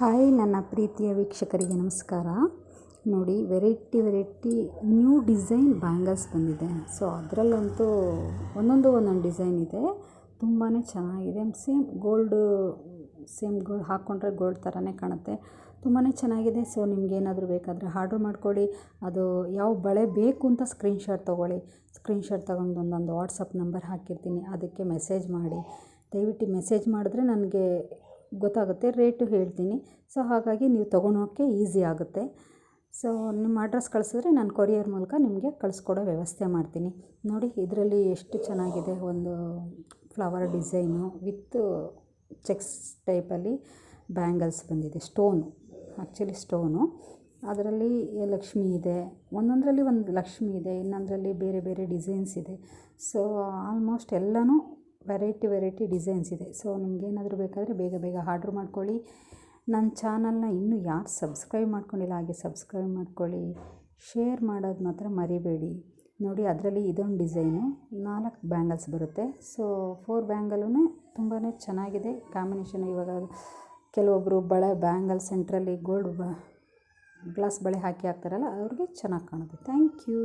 Hi ನನ್ನ ಪ್ರೀತಿಯ ವೀಕ್ಷಕರಿಗೆ ನಮಸ್ಕಾರ. ನೋಡಿ variety variety new design bangles ಬಂದಿದೆ. ಸೊ ಅದರಲ್ಲಂತೂ ಒಂದೊಂದು ಒಂದೊಂದು ಡಿಸೈನ್ ಇದೆ. ತುಂಬಾ ಚೆನ್ನಾಗಿದೆ. ಸೇಮ್ ಗೋಲ್ಡ್ ಸೇಮ್ ಗೋಲ್ಡ್ ಹಾಕ್ಕೊಂಡ್ರೆ ಗೋಲ್ಡ್ ಥರನೇ ಕಾಣುತ್ತೆ. ತುಂಬಾ ಚೆನ್ನಾಗಿದೆ. ಸೊ ನಿಮ್ಗೇನಾದರೂ ಬೇಕಾದರೆ ಆರ್ಡ್ರ್ ಮಾಡ್ಕೊಳ್ಳಿ. ಅದು ಯಾವ ಬಳೆ ಬೇಕು ಅಂತ ಸ್ಕ್ರೀನ್ಶಾಟ್ ತೊಗೊಳ್ಳಿ. ಸ್ಕ್ರೀನ್ಶಾಟ್ ತೊಗೊಂಡು ಒಂದೊಂದು ವಾಟ್ಸಪ್ ನಂಬರ್ ಹಾಕಿರ್ತೀನಿ. ಅದಕ್ಕೆ ಮೆಸೇಜ್ ಮಾಡಿ. ದಯವಿಟ್ಟು ಮೆಸೇಜ್ ಮಾಡಿದ್ರೆ ನನಗೆ ಗೊತ್ತಾಗುತ್ತೆ, ರೇಟು ಹೇಳ್ತೀನಿ. ಸೊ, ಹಾಗಾಗಿ ನೀವು ತೊಗೊಳೋಕ್ಕೆ ಈಸಿ ಆಗುತ್ತೆ. ಸೊ, ನಿಮ್ಮ ಅಡ್ರೆಸ್ ಕಳಿಸಿದ್ರೆ ನಾನು ಕೊರಿಯರ್ ಮೂಲಕ ನಿಮಗೆ ಕಳಿಸ್ಕೊಡೋ ವ್ಯವಸ್ಥೆ ಮಾಡ್ತೀನಿ. ನೋಡಿ, ಇದರಲ್ಲಿ ಎಷ್ಟು ಚೆನ್ನಾಗಿದೆ ಒಂದು ಫ್ಲವರ್ ಡಿಸೈನು ವಿತ್ ಚೆಕ್ಸ್ ಟೈಪಲ್ಲಿ ಬ್ಯಾಂಗಲ್ಸ್ ಬಂದಿದೆ, ಸ್ಟೋನು. Actually stone. ಅದರಲ್ಲಿ ಲಕ್ಷ್ಮಿ ಇದೆ, ಒಂದೊಂದರಲ್ಲಿ ಒಂದು ಲಕ್ಷ್ಮಿ ಇದೆ, ಇನ್ನೊಂದರಲ್ಲಿ ಬೇರೆ ಬೇರೆ ಡಿಸೈನ್ಸ್ ಇದೆ. ಸೊ, ಆಲ್ಮೋಸ್ಟ್ ಎಲ್ಲನೂ ವೆರೈಟಿ ವೆರೈಟಿ ಡಿಸೈನ್ಸ್ ಇದೆ. ಸೊ ನಿಮಗೇನಾದರೂ ಬೇಕಾದರೆ ಬೇಗ ಬೇಗ ಆರ್ಡ್ರ್ ಮಾಡ್ಕೊಳ್ಳಿ. ನನ್ನ ಚಾನಲ್ನ ಇನ್ನೂ ಯಾರು ಸಬ್ಸ್ಕ್ರೈಬ್ ಮಾಡ್ಕೊಂಡಿಲ್ಲ, ಹಾಗೆ ಸಬ್ಸ್ಕ್ರೈಬ್ ಮಾಡ್ಕೊಳ್ಳಿ. ಶೇರ್ ಮಾಡೋದು ಮಾತ್ರ ಮರಿಬೇಡಿ. ನೋಡಿ, ಅದರಲ್ಲಿ ಇದೊಂದು ಡಿಸೈನು, ನಾಲ್ಕು ಬ್ಯಾಂಗಲ್ಸ್ ಬರುತ್ತೆ. ಸೊ, ಫೋರ್ ಬ್ಯಾಂಗಲೂ ತುಂಬಾ ಚೆನ್ನಾಗಿದೆ. ಕಾಂಬಿನೇಷನ್ ಇವಾಗ ಕೆಲವೊಬ್ಬರು ಬಳೆ ಬ್ಯಾಂಗಲ್ ಸೆಂಟ್ರಲ್ಲಿ ಗೋಲ್ಡ್ ಬ, ಗ್ಲಾಸ್ ಬಳೆ ಹಾಕಿ ಹಾಕ್ತಾರಲ್ಲ, ಅವ್ರಿಗೆ ಚೆನ್ನಾಗಿ ಕಾಣುತ್ತೆ. Thank you.